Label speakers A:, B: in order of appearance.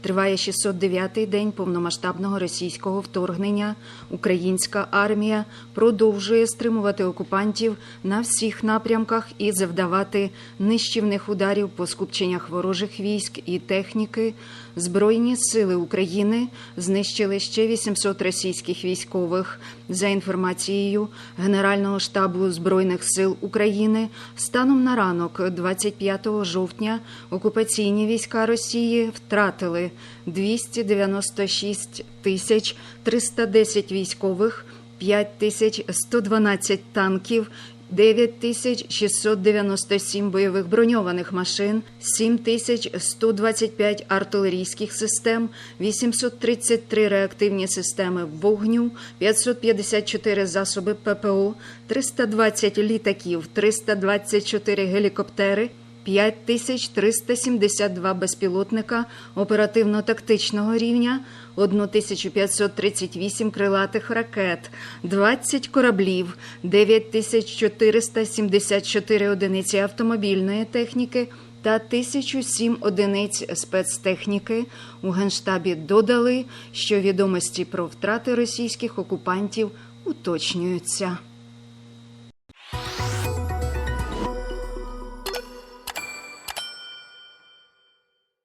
A: Триває 609-й день повномасштабного російського вторгнення. Українська армія продовжує стримувати окупантів на всіх напрямках і завдавати нищівних ударів по скупченнях ворожих військ і техніки. Збройні сили України знищили ще 800 російських військових. За інформацією Генерального штабу збройних сил України, станом на ранок, 25 жовтня, окупаційні війська Росії втратили 296 тисяч 310 військових, 5 тисяч 112 танків. 9697 бойових броньованих машин, 7125 артилерійських систем, 833 реактивні системи вогню, 554 засоби ППО, 320 літаків, 324 гелікоптери, 5372 безпілотника оперативно-тактичного рівня, 1538 крилатих ракет, 20 кораблів, 9474 одиниці автомобільної техніки та 1007 одиниць спецтехніки. У Генштабі додали, що відомості про втрати російських окупантів уточнюються.